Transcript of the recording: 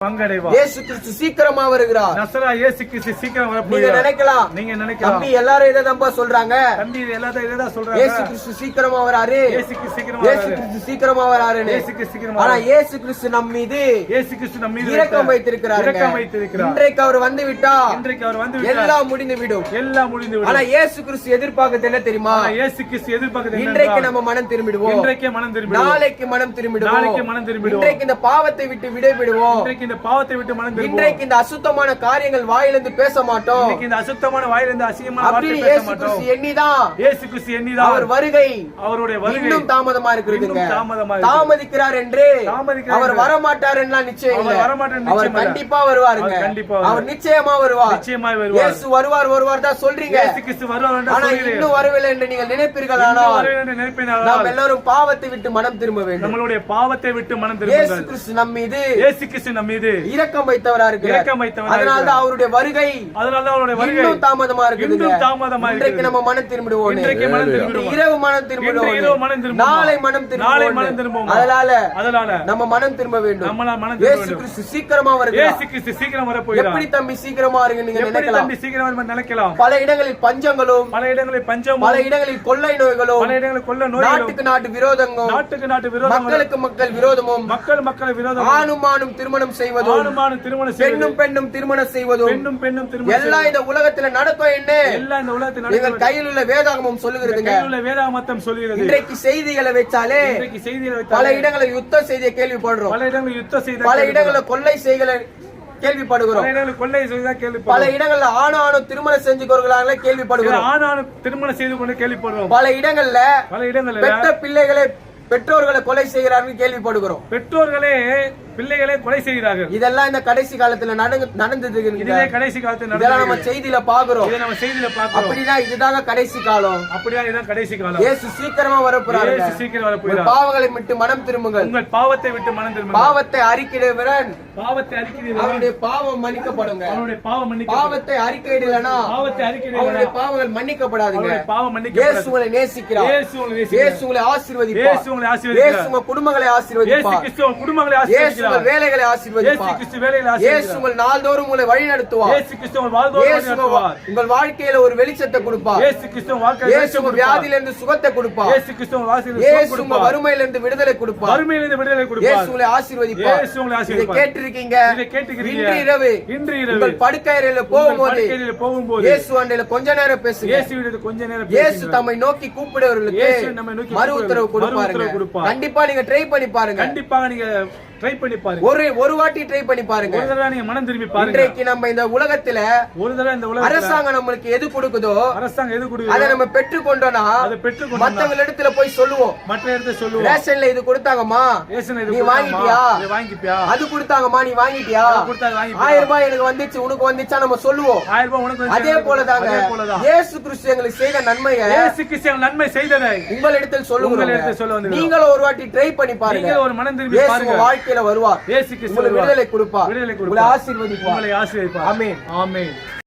பங்கடைவா? இயேசு கிறிஸ்து சீக்கிரமா வருகிறார். நசரா இயேசு கிறிஸ்து சீக்கிரம் நீங்க வரப்போகிறார் நினைக்கலாம். நீங்க நினைக்கலாம். தம்பி எல்லாரும் இதை சொல்றாங்க. தம்பி இது எல்லாத்தையும் இதேதான் இயேசு சொல்றாங்க. கிறிஸ்து சீக்கிரமா வராரு. இயேசு கிறிஸ்து சீக்கிரம் இயேசு வராரு. கிறிஸ்து சீக்கிரமா வராருன்னு. இயேசு கிறிஸ்து சீக்கிரம் ஆனா வராரு. இயேசு கிறிஸ்து நம் மீது இயேசு கிறிஸ்து நம்ம மீது இரக்கம் வைத்த- வைத்திருக்கிறார் இரக்கம் வைத்திருக்கிறார். இன்றைக்கு அவர் வந்து விட்டா இன்றைக்கு அவர் வந்து விட்டார். எல்லாம் முடிந்து விடும் எல்லாம் முடிந்து ஆனா விடும் இயேசு கிறிஸ்து எதிர்பார்க்கறது என்ன தெரியுமா? ஆனா இயேசு கிறிஸ்து எதிர்பார்க்கிறது இன்றைக்கு நம்ம மனம் திரும்பிடுவோம். இன்றைக்கே மனம் திரும்பிடுவோம். நாளைக்கு மனம் திரும்பிடுவோம். நாளைக்கு மனம் திரும்பிடுவோம். இன்றைக்கு இந்த பாவத்தை விட்டு இன்றைக்கு இந்த பாவத்தை விட்டு மனம் திரும்புவோம் இன்றைக்கு இந்த அசுத்தமான காரியங்கள் வாயிலிருந்து பேச மாட்டோம். இன்னைக்கு இந்த அசுத்தமான வாயிலிருந்து அசிங்கமான வார்த்தை பேச இயேசு மாட்டோம். எண்ணிதான். இயேசு கிறிஸ்து எண்ணிதான். அவர் வருகை அவருடைய வருகை இன்னும் தாமதமா இருக்கிறதுங்க இன்னும் தாமதமா. தாமதிக்கிறார் என்று அவர் என்று. வரமாட்டார் என்றால் நிச்சயம் அவர் இல்லை. வரமாட்டார் அவர் நிச்சயம். கண்டிப்பா வருவாருங்க. அவர் கண்டிப்பா. அவர் நிச்சயமா வருவார். நிச்சயமாய் வருவார். இயேசு வருவார் வருவார் தான் சொல்றீங்க. இயேசு கிறிஸ்து வருவார் ஆனா. இன்னும் வரவில்லை என்று நீங்கள் நினைப்பீர்கள்? ஆனால் நாம் எல்லாரும் பாவத்தை விட்டு மனம் திரும்ப வேண்டும். நம்மளுடைய பாவத்தை விட்டு மனம் இயேசு திரும்புங்கள் கிறிஸ்து நம் மீது இயேசு கிறிஸ்து நம் மீது இரக்கம் வைத்தவரா இருக்கிறார் இரக்கம் வைத்தவராக அதனால தான். அவருடைய வருகை அதனால தான் அவருடைய வருகை இன்னும் தாமதமா இருக்குதுங்க இன்னும் தாமதமா இன்றைக்கு இருக்குது. நம்ம மனம் திரும்பிடுவோம் இன்றைக்கு மனம் திரும்பிடுவோம். இரவு மனம் இன்று இரவு மனம் திரும்பிடுவோம் திரும்புவோம். நாளை மனம் நாளை மனம் திரும்பிடுவோம் திரும்புவோம். அதனால அதனால நம்ம மனம் திரும்ப வேண்டும் நம்மளா மனம் திரும்ப இயேசு வேண்டும். கிறிஸ்து சீக்கிரமா இயேசு வருகிறார் கிறிஸ்து சீக்கிரம் வரப்போகிறார் எப்படி தம்பி சீக்கிரமா இருங்க நீங்க எப்படி நினைக்கலாம் தம்பி சீக்கிரம் நினைக்கலாம் பல இடங்களில் பஞ்சங்களும் பல இடங்களில் பஞ்சமும் பல இடங்களில் கொள்ளை நோய்களும் பல இடங்களில் கொள்ள நோய்களும் நாட்டுக்கு நாட்டு விரோதங்களும் நாட்டுக்கு நாட்டு விரோதம் மக்களுக்கு மக்கள் விரோதமும் மக்கள் மக்கள் விரோதம் ஆணும் ஆணும் திருமணம் செய்வதும் திருமணம் பெண்ணும் பெண்ணும் திருமணம் செய்வதும் பெண்ணும் பெண்ணும் திருமணம் எல்லாம் இந்த உலகத்துல நடக்கும் என்ன. எல்லாம் இந்த உலகத்தில் நடக்கிறது. கையில் உள்ள வேதாகமம் உள்ள வேதாமத்தம் சொல்கிறது இன்றைக்கு செய்திகளை வச்சாலே இன்றைக்கு செய்திகளை பல இடங்களில் யுத்த செய்தியை கேள்விப்படுறோம். பல இடங்களில் யுத்தம் செய்த பல இடங்களில் கொள்ளை செய்களை கேள்விப்படுகிறோம். பல இடங்களில் கொள்ளை செய்தா பல கேள்விப்படுறோம் இடங்கள்ல ஆணும் ஆணும் திருமணம் செஞ்சுக்கிறாங்களே கேள்விப்படுகிறோம். ஆனாலும் திருமணம் செய்து கொண்டு கேள்விப்படுறோம். பல இடங்கள்ல பல இடங்களில் பெற்ற பிள்ளைகளை பெற்றோர்களை கொலை செய்கிறார்கள் கேள்விப்படுகிறோம். பெற்றோர்களே பிள்ளைகளை கொலை செய்கிறார்கள் இதெல்லாம் இந்த கடைசி காலத்துல நடந்து நடந்தது. இதுவே கடைசி காலத்தில் இதெல்லாம் நம்ம செய்தியில பாக்குறோம். இதை நம்ம செய்தியில பார்க்கிறோம் அப்படின்னா இதுதாங்க கடைசி காலம். அப்படியா இதுதான் கடைசி காலம். இயேசு சீக்கிரமா வரப்போறாரு இயேசு சீக்கிரம் உங்கள் வரப்போகிறார் பாவங்களை விட்டு மனம் திரும்புங்கள். உங்கள் பாவத்தை விட்டு மனம் திரும்ப பாவத்தை அறிக்கையிடுவன் பாவத்தை அறிக்கிறீர்கள் அவருடைய பாவம் மன்னிக்கப்படுங்க. அவனுடைய பாவம் மன்னிக்க பாவத்தை அறிக்கையிடலனா பாவத்தை அறிக்கிறீர்கள் அவருடைய பாவங்கள் மன்னிக்கப்படாதுங்க. அவருடைய பாவம் இயேசு மன்னிக்க உங்களை நேசிக்கிறார் இயேசு உங்களை நேசிக்கிறார். இயேசு உங்களை ஆசீர்வதிப்பார். இயேசு உங்களை இயேசு ஆசீர்வதிக்கிறார் உங்க குடும்பங்களை இயேசு ஆசீர்வதிப்பார். கிறிஸ்து உங்கள் குடும்பங்களை இயேசு உங்கள் வேலைகளை ஆசீர்வதிப்பார். இயேசு உங்கள் நாள்தோறும் உங்களை வழி நடத்துவார். இயேசு கிறிஸ்து உங்கள் உங்கள் வாழ்க்கையில ஒரு வெளிச்சத்தை கொடுப்பார். இயேசு கிறிஸ்து உங்கள் வாழ்க்கையில் இயேசு வெளிச்சம் உங்க கொடுப்பார். வியாதியில இருந்து சுகத்தை கொடுப்பார். இயேசு கிறிஸ்து உங்கள் வாழ்க்கையில் இயேசு சுகம் உங்க கொடுப்பார். வறுமையில இருந்து விடுதலை கொடுப்பார். வறுமையிலிருந்து விடுதலை இயேசு கொடுப்பார் உங்களை ஆசீர்வதிப்பார். இயேசு உங்களை இதை. கேட்டிருக்கீங்க. இதை. இன்று இரவு இன்று இரவு உங்கள் படுக்கையறையில உங்கள் போகும்போது போகும்போது இயேசு அண்டையில கொஞ்ச நேரம் பேசுங்க. இயேசு கொஞ்ச நேரம் இயேசு. தம்மை நோக்கி கூப்பிடுவர்களுக்கு இயேசு நம்மை நோக்கி மறு உத்தரவு கொடுப்பாருங்க. கண்டிப்பா நீங்க ட்ரை பண்ணி பாருங்க. கண்டிப்பாக நீங்க ட்ரை பண்ணி பாருங்க. ஒரு ஒரு வாட்டி ட்ரை பண்ணி பாருங்க. ஒரு தடவை நீங்க மனம் திரும்பி பாருங்க. இன்றைக்கு நம்ம இந்த உலகத்துல ஒரு தடவை இந்த உலகத்துல அரசாங்கம் நம்மளுக்கு எது கொடுக்குதோ அரசாங்கம் எது அதை கொடுக்குதோ நம்ம பெற்றுக்கொண்டோம்னா அதை பெற்றுக்கொண்டு மத்தவங்க இடத்துல போய் சொல்லுவோம். மற்ற இடத்தை சொல்லுவோம். ரேஷன்ல இது கொடுத்தாங்கம்மா. ஏசன இது நீ வாங்கிட்டியா? இதை வாங்கிப்பியா அது கொடுத்தாங்கம்மா நீ வாங்கிட்டியா? அது கொடுத்தா அதை வாங்கிப்பியா? ஆயிரம் ரூபாய் எனக்கு வந்துச்சு உனக்கு வந்துச்சா நம்ம சொல்லுவோம். ஆயிரம் ரூபாய் உனக்கு வந்து அதே அதே போலதான். இயேசு கிறிஸ்து எங்களுக்கு செய்த நன்மையை இயேசு கிறிஸ்து நன்மை செய்ததை உங்களிடத்தில் உங்களிடத்தில் சொல்ல சொல்லுங்க வந்திருக்கிறோம். நீங்களும் ஒரு வாட்டி ட்ரை பண்ணி பாருங்க. நீங்க ஒரு மனம் திரும்பி பாருங்க. வாழ்க்கையில வருவார். உங்களுக்கு. விடுதலை கொடுப்பார். விடுதலை கொடுப்பார். ஆசீர்வதிப்பார். ஆசீர்வதிப்பார். ஆமென். ஆமென்.